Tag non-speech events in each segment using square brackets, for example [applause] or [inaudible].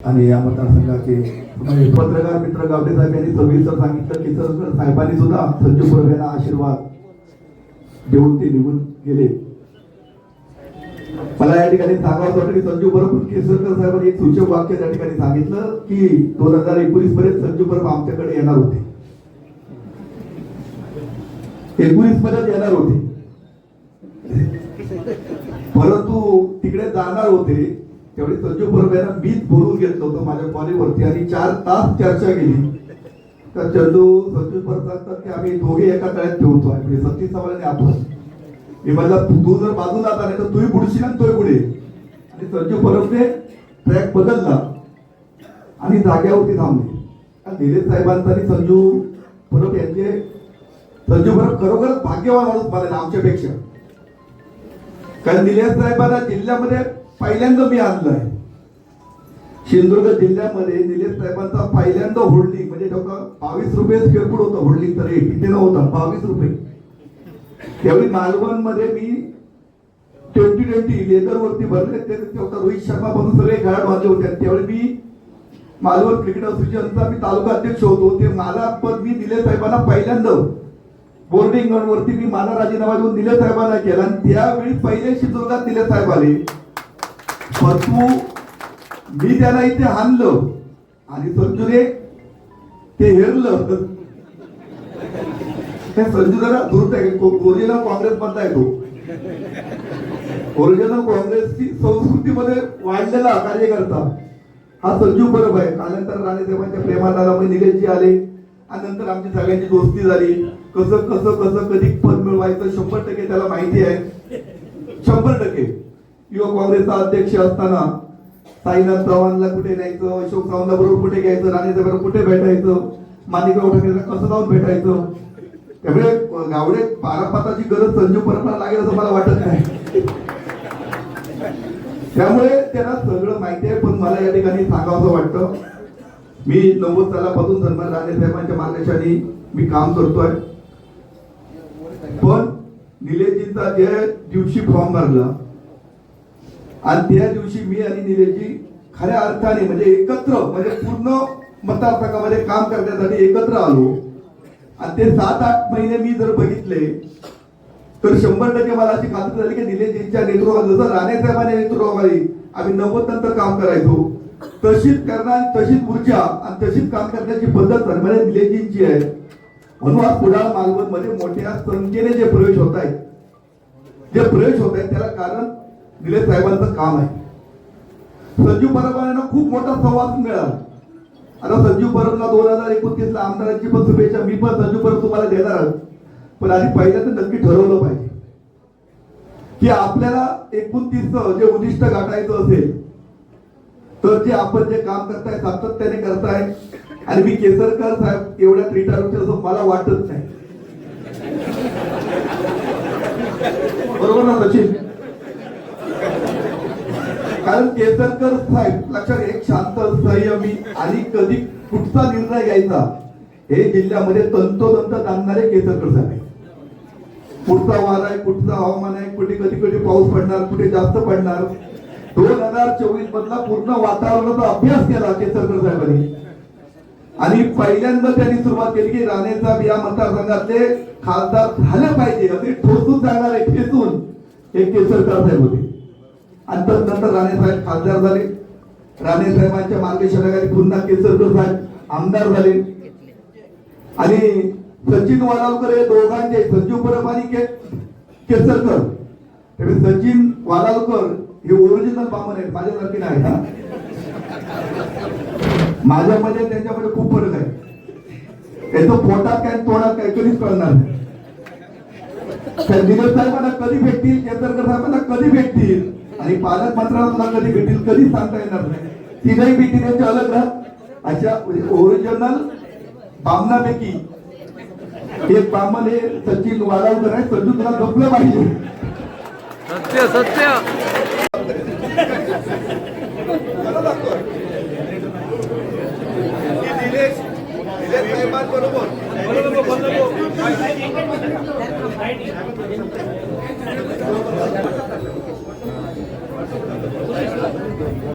आणि या मतदारसंघाचे पत्रकार मित्र गावडे साहेब यांनी सविस्तर सांगितलं की सर साहेबांनी सुद्धा संजू परब यांना आशीर्वाद देऊन ते निघून गेले. मला या ठिकाणी सांगावं वाटतं की संजू परब केसरकर साहेबांनी एक सूचक वाक्य त्या ठिकाणी सांगितलं की दोन हजार एकोणीस पर्यंत संजू परब आमच्याकडे येणार होते. एकोणीस पर्यंत येणार होते. परंतु तिकडे जाणार होते. तेवढी संजू परब मीच बोलून घेतलं होतं माझ्या कॉलेजवरती आणि चार तास चर्चा केली. तर चंदू संजू परब तर की आम्ही दोघे एका तळ्यात ठेवतो. आहे म्हणजे सतीश चव्हाण आपण. मी म्हणलं तू जर बाजूला आता नाही तर तूही बुडशील आणि तोही पुढे आणि संजू परबने ट्रॅक बदलला. आणि जाग्यावरती थांबले. आणि निलेश साहेबांचा आणि संजू परब यांचे संजू परब खरोखर भाग्यवान माणूस आमच्यापेक्षा. कारण निलेश साहेबांना जिल्ह्यामध्ये पहिल्यांदा मी आणलंय. सिंधुदुर्ग जिल्ह्यामध्ये निलेश साहेबांचा पहिल्यांदा होल्डिंग म्हणजे बावीस रुपये स्क्वेअर फूट होतं होल्डिंग तर रेट इथे नव्हतं बावीस रुपये. त्यावेळी मालवणमध्ये मी ट्वेंटी ट्वेंटी लेदर वरती भरले ते होता रोहित शर्मा बनून सगळे खेळाडू आले होते. आणि त्यावेळी मी मालवण क्रिकेट असोसिएशनचा मी तालुका अध्यक्ष होतो. ते मला पद मी निलेश साहेबांना पहिल्यांदा बोर्डिंग वरती मी माझा राजीनामा देऊन निलेश साहेबांना केला. आणि त्यावेळी पहिले शिजोगात निलेश साहेब आले. परंतु मी त्याला इथे आणलं आणि संजूने ते हेरलं. ते संजू जरा धूर्त आहे. ओरिजिनल काँग्रेस मधला आहे तो. ओरिजिनल काँग्रेसची संस्कृतीमध्ये वाढलेला कार्यकर्ता. हा संजू परब आहे. त्यानंतर राणेसाहेबांच्या प्रेमात आला मग निलेशजी आले. आणि नंतर आमची सगळ्यांची दोस्ती झाली. कसं कसं कसं कधी पद मिळवायचं? शंभर टक्के त्याला माहिती आहे. शंभर टक्के. युवक काँग्रेसचा अध्यक्ष असताना साईनाथ चव्हाणला कुठे न्यायचं अशोक चव्हाणला बरोबर कुठे घ्यायचं राणेसाहेबांना कुठे भेटायचं माणिकराव ठाकरेला कसं जाऊन भेटायचं? त्यामुळे गावडे पारपाताची गरज संजीव परंपरा लागेल असं मला वाटत नाही. त्यामुळे त्यांना सगळं माहिती आहे पण मला या ठिकाणी सांगावं वाटतं मी नव्वद सालापासून सन्मान राणे साहेबांच्या मार्गदर्शनाने मी काम करतोय. पण निलेशजींचा ज्या दिवशी फॉर्म भरला आणि त्या दिवशी मी आणि निलेशजी खऱ्या अर्थाने म्हणजे एकत्र म्हणजे पूर्ण मतदारसंघामध्ये काम करण्यासाठी एकत्र आलो. आणि ते सात आठ महिने मी जर बघितले तर शंभर टक्के मला अशी खात्री झाली की निलेशजींच्या नेतृत्वात जसं राणेसाहेबांच्या नेतृत्वाखाली आम्ही नव्वद नंतर काम करायचो. तशीच करणार तशीच ऊर्जा आणि तशीच काम करण्याची पद्धत म्हणजे निलेशजींची आहे. म्हणून आज कुडाळ मालवणमध्ये मोठ्या संख्येने जे प्रवेश होत आहेत जे प्रवेश होत आहेत त्याला कारण निलेश साहेबांचं काम आहे. संजू परबांना खूप मोठा संवाद मिळाला. आता संजू परबला दोन हजार एकोणतीस ला आमदारांची पण शुभेच्छा. मी पण संजीव परब तुम्हाला देणार पण आधी पहिल्यांदा नक्की ठरवलं पाहिजे. की आपल्याला एकोणतीस जे उद्दिष्ट गाठायचं असेल तर जे आपण जे काम करताय सातत्याने करताय आणि मी केसरकर साहेब एवढ्या रिटायर असं मला वाटत नाही. बरोबर ना सचिन? कारण केसरकर साहेब लक्षात एक शांत संयमी आणि कधी कुठचा निर्णय घ्यायचा? हे जिल्ह्यामध्ये तंतोतंत जाणणारे केसरकर साहेब आहेत. कुठचा वार आहे कुठचा हवामान आहे कुठे कधी कधी पाऊस पडणार कुठे जास्त पडणार. दोन हजार चोवीस मधला पूर्ण वातावरणाचा अभ्यास केला केसरकर साहेबांनी. आणि पहिल्यांदा त्यांनी सुरुवात केली की राणेचा या मतदारसंघातले खासदार झाले पाहिजे असे ठोसून सांगणारे ठेचून हे केसरकर साहेब होते. आणि तर नंतर राणे साहेब खासदार झाले. राणे साहेबांच्या मार्गदर्शनाखाली पुन्हा केसरकर साहेब आमदार झाले. आणि सचिन वालावकर हे दोघांचे संजीव परब आणि के केसरकर. सचिन वालावकर हे ओरिजिनल बामन आहेत माझ्यासारखे नाही हा. माझ्यामध्ये त्यांच्यामध्ये खूप फरक आहे. त्याचं पोटात काय तोंडात काय कधीच कळणार नाही. त्या साहेबांना कधी भेटतील केसरकर साहेबांना कधी भेटतील? आणि पालक तुला कधी भेटील कधी सांगता येणार नाही. तिघही भेटी त्यांचे अलग राहत. अशा ओरिजिनल बामनापैकी एक बामन हे सचिन वालावकर आहे संजू तुला जपलं पाहिजे. सत्य सत्य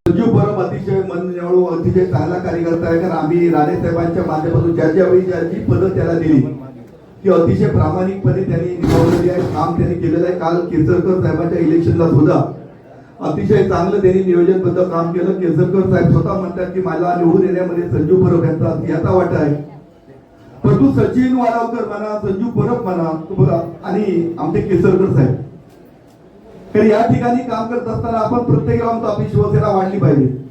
संजू परब अतिशय मननिवळू अतिशय चांगला कार्यकर्ता आहे. कारण आम्ही राणे साहेबांच्या माध्यमातून ज्या ज्यावेळी ज्या जी पदं त्याला दिली ती अतिशय प्रामाणिकपणे त्यांनी निभावलेली आहे. काम त्यांनी केलेलं आहे. काल केसरकर साहेबांच्या इलेक्शनला सुद्धा अतिशय चांगलं त्यांनी नियोजनबद्ध काम केलं. केसरकर साहेब स्वतः म्हणतात की मला निवडून येण्यामध्ये संजू परब यांचा याचा वाटा आहे. परंतु सचिन वाडावकर म्हणा संजू परब म्हणा बघा, आणि आमचे केसरकर साहेब. तर या ठिकाणी काम करत असताना आपण प्रत्येक आमचा आपली शिवसेना वाढली पाहिजे.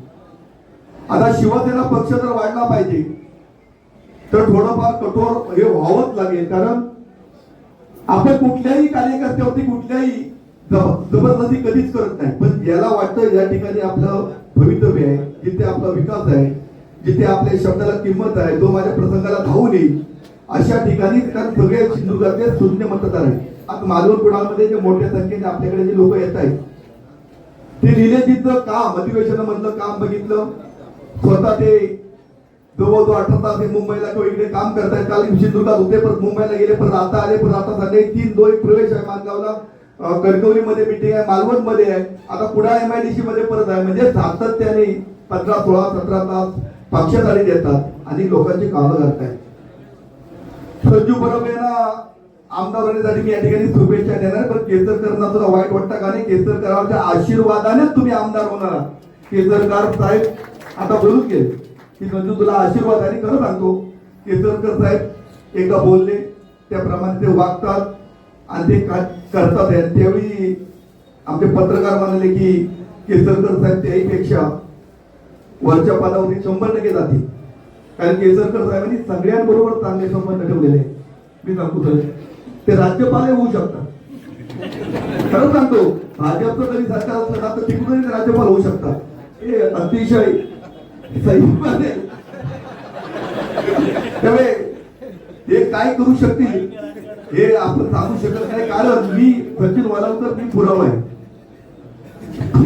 आता शिवसेना पक्ष जर वाढला पाहिजे तर थोडंफार कठोर हे व्हावंच लागेल. कारण आपण कुठल्याही कार्यकर्त्यावरती कुठल्याही जबरदस्ती कधीच करत नाही. पण याला वाटतं या ठिकाणी आपलं भवितव्य आहे जिथे आपला विकास आहे जिथे आपल्या शब्दाला किंमत आहे तो माझ्या प्रसंगाला धावून येईल अशा ठिकाणी कारण सगळे सिंधुदुर्गातले शून्य मतदार आहेत. आता मालवण कुणामध्ये जे मोठ्या संख्येने आपल्याकडे जे लोक येत आहेत ते निलेजीचं काम अधिवेशनामधलं काम बघितलं स्वतः ते जवळ जो अठरा तास मुंबईला किंवा इकडे काम करतायत. काल सिंधुदुर्गात होते परत मुंबईला गेले परत आता आले परत आता झाले तीन दोन प्रवेश आहे मानगावला कणकवलीमध्ये मिटिंग आहे मालवणमध्ये आहे. आता पुढा सी मध्ये परत आहे. म्हणजे सातत्याने पंधरा सोळा सतरा तास पक्षासाठी देतात आणि लोकांची कामं करतायत. संजू आहे यांना आमदार होण्यासाठी मी या ठिकाणी शुभेच्छा देणार पण केसरकरांना सुद्धा वाईट वाटतं का नाही? केसरकरांच्या आशीर्वादानेच तुम्ही आमदार होणार. केसरकर साहेब आता बोलून गेले की संजू तुला आशीर्वाद आणि खरं सांगतो. केसरकर साहेब एकदा बोलले त्याप्रमाणे ते वागतात आणि ते का- करतात. त्यावेळी आमचे पत्रकार म्हणाले की केसरकर साहेब त्याहीपेक्षा वरच्या पदावरती शंभर टक्के जाते कारण केसरकर साहेबांनी सगळ्यांबरोबर चांगले संबंध ठेवलेले मी सांगतो सर ते राज्यपाल होऊ शकतात. खरं सांगतो भाजपचं जरी सरकार असलं ना तर तिकडूनही ते राज्यपाल होऊ शकतात. हे अतिशय [laughs] त्यामुळे हे काय करू शकतील हे आपण सांगू शकत नाही कारण मी सचिन वालावकर मी पुरावा आहे.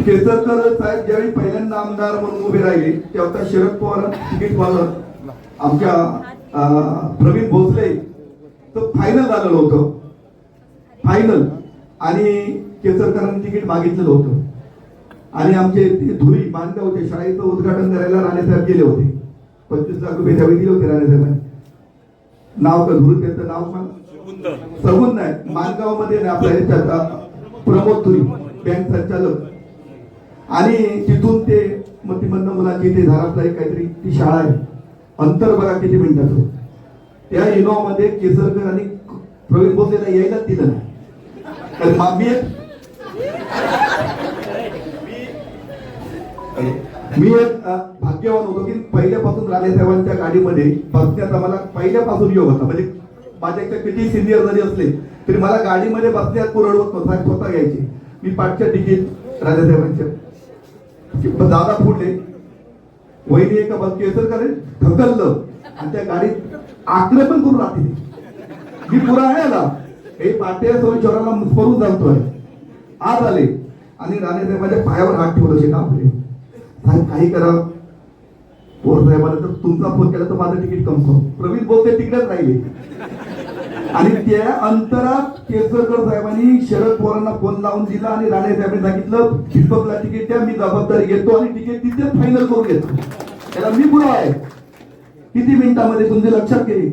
केसरकर साहेब ज्यावेळी पहिल्यांदा आमदार म्हणून उभे राहिले तेव्हा शरद पवार तिकीट मागत आमच्या अं, प्रवीण भोसले तर फायनल झालेलं होतं. फायनल आणि केसरकरांनी तिकीट मागितलेलं होतं. आणि आमचे ते धुरी मानगावचे शाळेचं उद्घाटन करायला राणेसाहेब गेले होते. पंचवीस लाख रुपये त्यावेळी दिले होते राणेसाहेबांनी नाव का धुरी त्याचं नाव का सगून नाही मानगावमध्ये आपल्या ह्याच्यात, प्रमोद धुरी बँक संचालक. आणि तिथून ते मतिमंद मुलाची ते धारातला एक काहीतरी ती शाळा आहे. अंतर बघा किती मिनिटाचं त्या इनोवामध्ये केसरकर आणि प्रवीण भोसलेला यायला दिलं नाही. तर मा- मी एक मी एक भाग्यवान होतो की पहिल्यापासून राणे साहेबांच्या गाडीमध्ये बसण्याचा मला पहिल्यापासून योग होता. म्हणजे माझ्या किती सिनियर जरी असले तरी मला गाडीमध्ये बसण्यात पुरवत नव्हता स्वतः घ्यायची. मी पाठच्या तिकीट राजेसाहेबांच्या पण दादा फुटले वहिनी एका बस केसर करेल? ढकललं. आणि त्या गाडीत आक्रमण करून राहते मी पुरा आहे आला हे पाट्या सोय चोराला मुस्करून जातोय आज आले. आणि राणे साहेबांच्या पायावर हात ठेवलं शे आपले साहेब काही करा. पोर साहेबाला तर तुमचा फोन केला तर माझं तिकीट कन्फर्म प्रवीण बोलते तिकडेच राहिले. आणि त्या अंतरात केसरकर साहेबांनी शरद पवारांना फोन लावून दिला आणि राणे साहेबांनी सांगितलं दीपकला तिकीट द्या मी जबाबदारी घेतो आणि तिकीट तिथे फायनल करून घेतो. त्याला मी पुरावा आहे. किती मिनिटामध्ये तुमचे लक्षात गेली?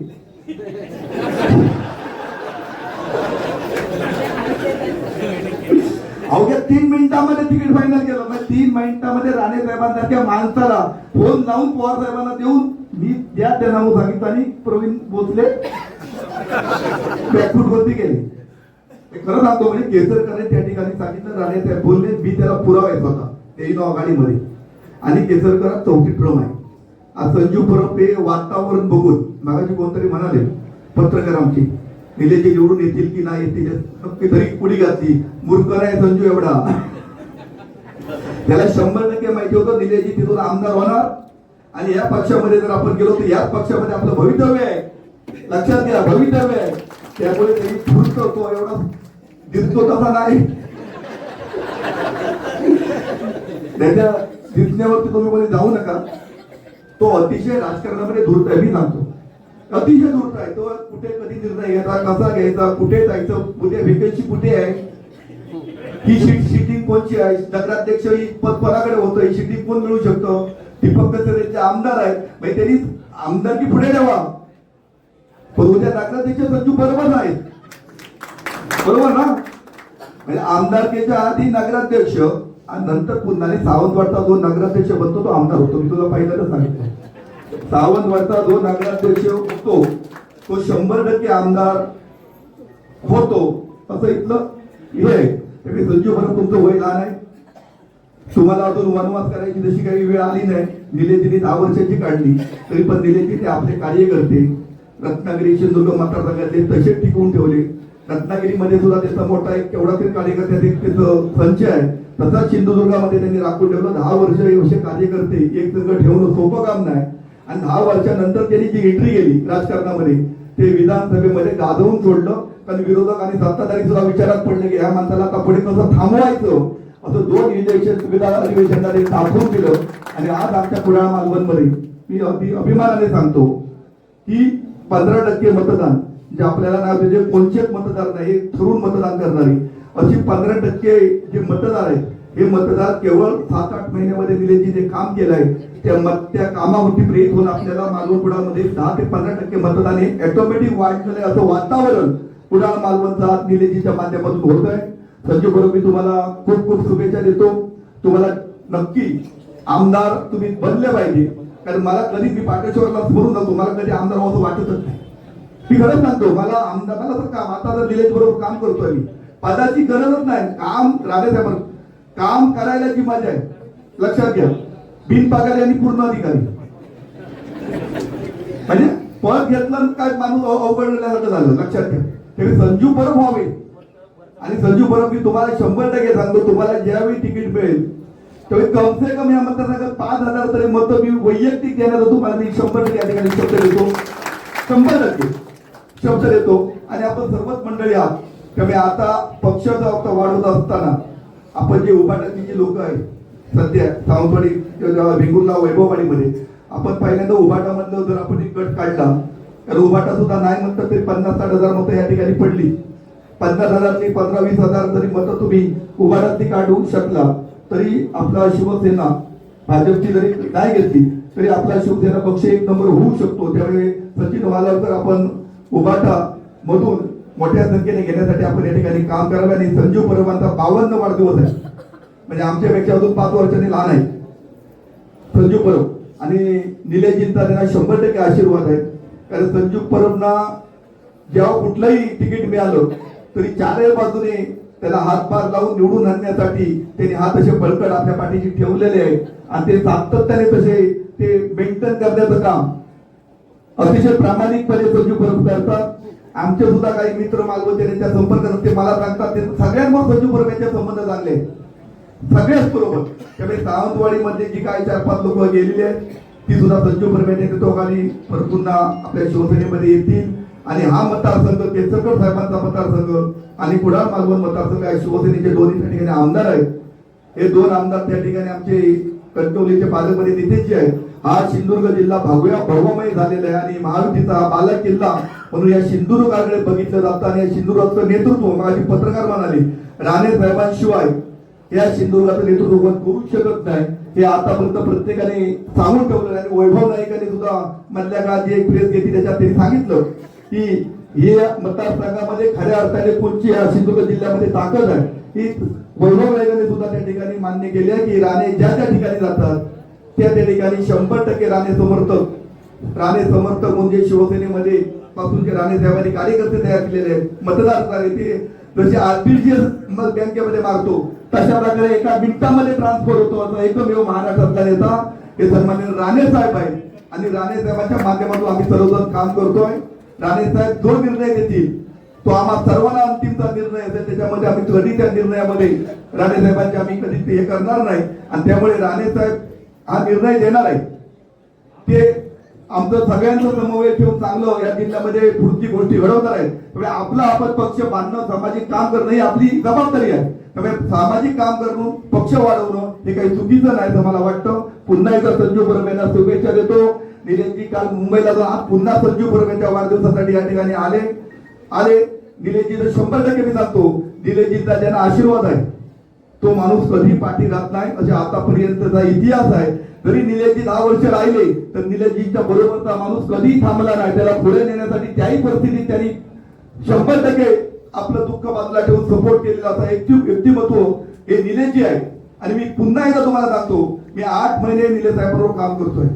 अवघ्या तीन मिनिटामध्ये तिकीट फायनल केलं. म्हणजे तीन मिनिटामध्ये राणे साहेबांसारख्या माणसाला फोन लावून पवार साहेबांना देऊन मी द्या त्या नाव सांगितलं आणि प्रवीण भोसले बॅकफूट वरती गेले. ते खरं सांगतो म्हणजे केसरकरने त्या ठिकाणी सांगितलं राणे साहेब बोलले मी त्याला पुरावा येत होता ते इनोवा आघाडीमध्ये आणि केसरकर चौथी ट्रम आहे. आज संजू परब हे वातावरण बघून मागाची कोणतरी म्हणाले पत्रकार आमची निलेजी निवडून येतील की नाही येतील नक्की तरी पुढी घातली मूर्ख आहे संजू एवढा. त्याला शंभर टक्के माहिती होतं निलेजी तिथून आमदार होणार. आणि या पक्षामध्ये जर आपण गेलो तर याच पक्षामध्ये आपलं भवितव्य आहे. लक्षात घ्या भवितव्य आहे. त्यामुळे त्यांनी फुट तो एवढा दिसतो तसा नाही त्याच्या दिसण्यावरती तुम्ही मध्ये जाऊ नका. तो अतिशय राजकारणामध्ये धूर्त आहे मी सांगतो. अतिशय धूर्त आहे. तो कुठे कधी निर्णय घ्यायचा कसा घ्यायचा कुठे जायचं उद्या व्हेकन्सी कुठे आहे? ही सीट सिटिंग कोणची आहे? नगराध्यक्ष ही पद कोणाकडे होतं? ही सिटिंग कोण मिळू शकतं? दीपक कचरेचे आमदार आहेत. म्हणजे त्यांनी आमदारकी पुढे ठेवा. पण उद्या नगराध्यक्ष संजू बरोबर आहेत बरोबर ना? म्हणजे आमदारकीच्या आधी नगराध्यक्ष आणि नंतर पुन्हा आणि सावंतवाडचा जो नगराध्यक्ष बनतो तो आमदार होतो. मी तुला पहिल्यांदा सांगितलं. सावंतवाडचा जो नगराध्यक्ष होतो तो शंभर टक्के आमदार होतो. असं इथलं हे आहे. संजीव संजू तुमचं वय लहान आहे. तुम्हाला अजून वनवास करायची जशी काही वेळ आली नाही. निलेजीने दहा वर्षाची काढली. तरी पण निलेजी ते आपले कार्य करते. रत्नागिरी सिंधुदुर्ग मतदारसंघातले तसेच टिकवून ठेवले. रत्नागिरीमध्ये सुद्धा त्याचा मोठा एक केवढा तरी कार्यकर्त्याचा एक त्याचं संच आहे. तसाच सिंधुदुर्गामध्ये त्यांनी राखून ठेवलं. दहा वर्ष असे कार्यकर्ते एक संघ ठेवणं सोपं काम नाही. आणि दहा वर्षानंतर त्यांनी जी एंट्री केली राजकारणामध्ये ते विधानसभेमध्ये गाजवून सोडलं. कारण विरोधक आणि सत्ताधारी सुद्धा विचारात पडले की या माणसाला आता पुढे कसं थांबवायचं? असं दोन इलेक्शन विधान अधिवेशनाने दाखवून दिलं. आणि आज आमच्या कुडाळ मालवणमध्ये मी अगदी अभिमानाने सांगतो की पंधरा टक्के मतदान जे आपल्याला नाव जे कोणचेच मतदार नाही हे ठरून मतदान करणारी. अशी पंधरा टक्के जे मतदार आहेत हे मतदार केवळ सात आठ महिन्यामध्ये दिले जे काम केलंय त्या मत त्या कामावरती प्रेरित होऊन आपल्याला मालवण कुडाळमध्ये दहा ते पंधरा टक्के मतदान हे ऑटोमॅटिक वाढलेलं असं वातावरण कुडाळ मालवणचा निलेजीच्या माध्यमातून होत आहे. संजय बरोबर मी तुम्हाला खूप खूप शुभेच्छा देतो. तुम्हाला नक्की आमदार तुम्ही बनले पाहिजे. कारण मला कधी मी पाटेश्वरला स्मरून जातो मला कधी आमदार व्हावं असं वाटतच नाही. मी खरंच सांगतो मला आमदार मला तर काम आता तर निलेश बरोबर काम करतोय मी पदाची गरजच नाही. काम राधेसाहेब काम करायला जी मजा आहे लक्षात घ्या. बिनपगारी आणि पूर्ण अधिकारी. म्हणजे पद घेतलं काय माणूस अवघडल्यासारखं झालं लक्षात घ्या त्यावेळी संजू परब व्हावे. आणि संजू परब मी तुम्हाला शंभर टक्के सांगतो तुम्हाला ज्यावेळी तिकीट मिळेल त्यावेळी कमसे कम या मतदारसंघात पाच हजार तरी मत मी वैयक्तिक देण्याचा तुम्हाला मी शंभर टक्के या ठिकाणी शब्द देतो. शंभर टक्के शब्द देतो. आणि आपण सर्वच मंडळी आहात. त्यामुळे आता पक्षाचा आता वाढवत असताना आपण जे उभाटाची जी लोक आहेत सध्या सावंतवाडी किंवा वेंगुर्ला वैभववाडीमध्ये आपण पहिल्यांदा उभाटामधलं जर आपण एक गट काढला तर उभाटा सुद्धा नाही म्हणतात तरी पन्नास साठ हजार मतं या ठिकाणी पडली. पन्नास हजारची पंधरा वीस हजार जरी मतं तुम्ही उभाटातली काढू शकला तरी आपला शिवसेना भाजपची जरी नाही घेतली तरी आपला शिवसेना पक्ष एक नंबर होऊ शकतो. त्यामुळे सचिन वालावकर आपण उभाटा मधून मोठ्या संख्येने घेण्यासाठी आपण या ठिकाणी काम करावे. आणि संजू परवांचा बावन्न वाढदिवस आहे. म्हणजे आमच्यापेक्षा अजून पाच वर्षांनी लहान आहे संजू परब. आणि निलेशजींचा त्यांना शंभर टक्के आशीर्वाद आहे. कारण संजू परबना जेव्हा कुठलंही तिकीट मिळालं तरी चारही बाजूने त्याला हातभार लावून निवडून आणण्यासाठी त्यांनी हात असे बळकट आपल्या पाठीशी ठेवलेले आहे आणि ते सातत्याने तसे ते मेंटेन करण्याचं काम अतिशय प्रामाणिकपणे संजू परब करतात. आमचे सुद्धा काही मित्र मागवते त्यांच्या संपर्कात ते मला सांगतात ते सगळ्यांवर संजू परब यांच्या संबंध चांगले आहेत. सगळ्याच बरोबर त्यामुळे सावंतवाडीमध्ये जी काही चार पाच लोक गेलेली आहेत ती सुद्धा संजू परब नेतृत्वाखाली परत पुन्हा आपल्या शिवसेनेमध्ये येतील. आणि हा मतदारसंघ केसरकर साहेबांचा मतदारसंघ आणि कुडाळ मालवण मतदारसंघ आहे. शिवसेनेचे दोन्ही त्या ठिकाणी आमदार आहेत. हे दोन आमदार त्या ठिकाणी आमचे कणकवलीचे पालकमंत्री नितेशजी आहेत. हा सिंधुदुर्ग जिल्हा भगव्या भव्यमय झालेला आहे आणि महायुतीचा हा बालक किल्ला म्हणून या सिंधुदुर्गाकडे बघितलं जातं आणि या सिंधुदुर्गाचं नेतृत्व माझी पत्रकार म्हणाले राणे साहेबांशिवाय या सिंधुदुर्गाचं नेतृत्व कोण करू शकत नाही हे आतापर्यंत प्रत्येकाने सांगून ठेवलं आणि वैभव नाईकांनी सुद्धा मधल्या काळात जी एक प्रेस घेतली त्याच्यात त्यांनी सांगितलं की हे मतदारसंघामध्ये खऱ्या अर्थाने कोणची या सिंधुदुर्ग जिल्ह्यामध्ये ताकद आहे. ही वैभव नाईकांनी सुद्धा त्या ठिकाणी मान्य केली आहे की राणे ज्या त्या ठिकाणी जातात त्या त्या ठिकाणी शंभर टक्के राणे समर्थक राणे समर्थक म्हणजे शिवसेनेमध्ये पासूनचे राणे साहेबांनी कार्यकर्ते तयार केलेले आहेत मतदार झाले ते. जसे आरबीआय बँकेमध्ये मारतो तशा प्रकारे एका मिनिटामध्ये ट्रान्सफर होतो असा एकमेव महाराष्ट्रातला नेता हे सन्मान्य राणे साहेब आहेत. आणि राणे साहेबांच्या माध्यमातून आम्ही सर्वजण काम करतोय. राणे साहेब जो निर्णय घेतील तो आम्हा सर्वांना अंतिमचा निर्णय असेल त्याच्यामध्ये आम्ही कधी त्या निर्णयामध्ये राणे साहेबांचे आम्ही कधी हे करणार नाही. आणि त्यामुळे राणे साहेब हा निर्णय देणार आहे ते आमचं सगळ्यांचं समवेत ठेवून चांगलं या जिल्ह्यामध्ये पुढची गोष्टी घडवणार आहेत. त्यामुळे आपला आपण पक्ष बांधणं सामाजिक काम करणं ही आपली जबाबदारी आहे. त्यामुळे सामाजिक काम करून पक्ष वाढवणं हे काही चुकीचं नाही असं मला वाटतं. पुन्हा एकदा संजू परब यांना शुभेच्छा देतो. निलेशजी काल मुंबईला जाऊन पुन्हा संजू परब यांच्या वाढदिवसासाठी या ठिकाणी आले. आले. निलेशजी तर शंभर टक्के मी सांगतो निलेशजींचा ज्यांना आशीर्वाद आहे. तो माणूस कधी पाठी राहत नाही. असे आतापर्यंतचा इतिहास आहे. जरी निलेशजी दहा वर्ष राहिले तर निलेशजीच्या बरोबरचा माणूस कधीही थांबला नाही. त्याला पुढे नेण्यासाठी त्याही परिस्थितीत त्यांनी शंभर टक्के आपलं दुःख बाजूला ठेवून सपोर्ट केलेला असा एक व्यक्तिमत्व हे निलेशजी आहे. आणि मी पुन्हा एकदा तुम्हाला सांगतो मी आठ महिने निलेश साहेबांबरोबर काम करतोय.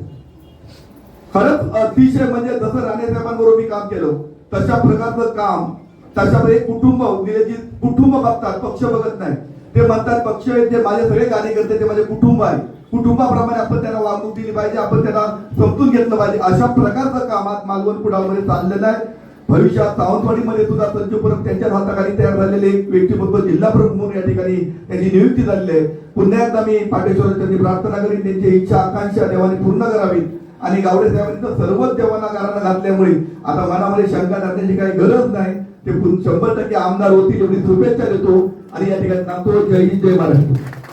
खरंच अतिशय म्हणजे जसं राणे साहेबांबरोबर मी काम केलं तशा प्रकारचं काम त्याच्यामध्ये कुटुंब निलेशजी कुटुंब बघतात पक्ष बघत नाही. ते म्हणतात पक्ष आहेत जे माझे सगळे कार्यकर्ते ते माझे कुटुंब आहे. कुटुंबाप्रमाणे आपण त्याला वागणूक दिली पाहिजे आपण त्याला समजून घेतलं पाहिजे. अशा प्रकारचं कामात मालवण कुडामध्ये चाललेलं आहे. भविष्यात सावंतवाडीमध्ये सुद्धा संजू परब त्यांच्या हाताखाली तयार झालेले एक व्यक्तिमत्व जिल्हा प्रमुख म्हणून या ठिकाणी त्यांची नियुक्ती झालेली आहे. पुन्हा एकदा मी पाटेश्वर प्रार्थना करीन. त्यांची इच्छा आकांक्षा देवाने पूर्ण करावी आणि गावडे साहेबांनी तर सर्वच देवांना गारानं घातल्यामुळे आता मनामध्ये शंका करण्याची काही गरज नाही. ते शंभर टक्के आमदार होतील एवढी शुभेच्छा देतो. आणि या ठिकाणी सांगतो जय हिंद जय महाराष्ट्र.